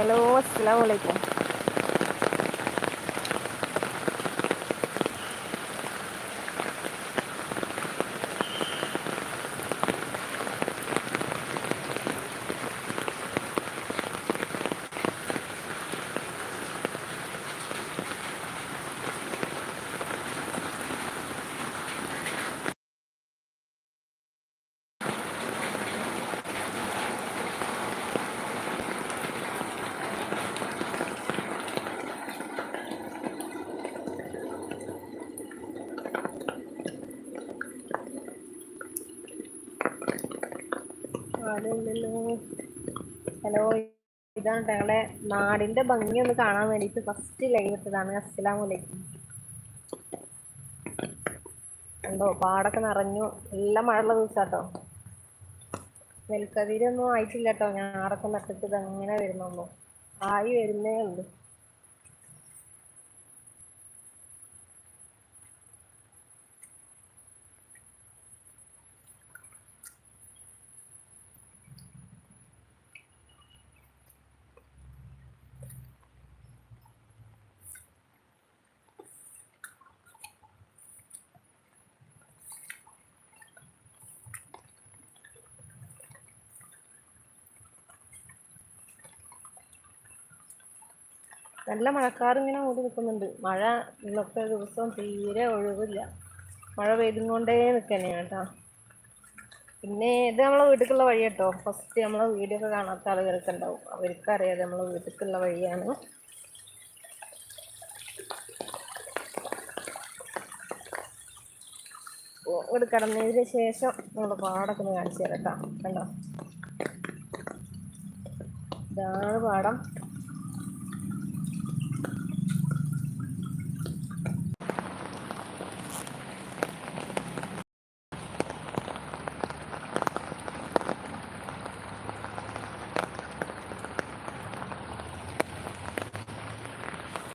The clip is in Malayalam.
哎喽，我死了我来过。ആരുമില്ലല്ലോ ഹലോ ഇതാണ് ഞങ്ങളെ നാടിന്റെ ഭംഗി ഒന്ന് കാണാൻ വേണ്ടിട്ട് ഫസ്റ്റ് ലൈവ് ഇട്ടതാണ്. അസ്സലാമു അലൈക്കും. കണ്ടോ പാടൊക്കെ നിറഞ്ഞു. നല്ല മഴയുള്ള ദിവസാട്ടോ. നെൽക്കതിരൊന്നും ആയിട്ടില്ല കേട്ടോ. ഞാറൊക്കെ നട്ടിട്ട് ഇത് അങ്ങനെ വരുന്നുള്ളൂ. ആയി വരുന്നേ ഉള്ളൂ. നല്ല മഴക്കാർ ഇങ്ങനെ മൂടി നിൽക്കുന്നുണ്ട്. മഴ ഇന്നത്തെ ദിവസം തീരെ ഒഴിവില്ല. മഴ പെയ്തുകൊണ്ടേ നിൽക്കണേ കേട്ടോ. പിന്നെ ഇത് നമ്മളെ വീട്ടിലേക്കുള്ള വഴി കേട്ടോ ഫസ്റ്റ് നമ്മളെ വീടൊക്കെ കാണാത്ത ആളുകൾക്ക് ഉണ്ടാവും. അവർക്ക് അറിയാതെ നമ്മളെ വീട്ടിലേക്കുള്ള വഴിയാണ്. ഇവിടെ കിടന്നതിന് ശേഷം നമ്മൾ പാടൊക്കെ ഒന്ന് കാണിച്ചു തരാം കേട്ടോ. കണ്ടോ? ഇതാണ് പാടം.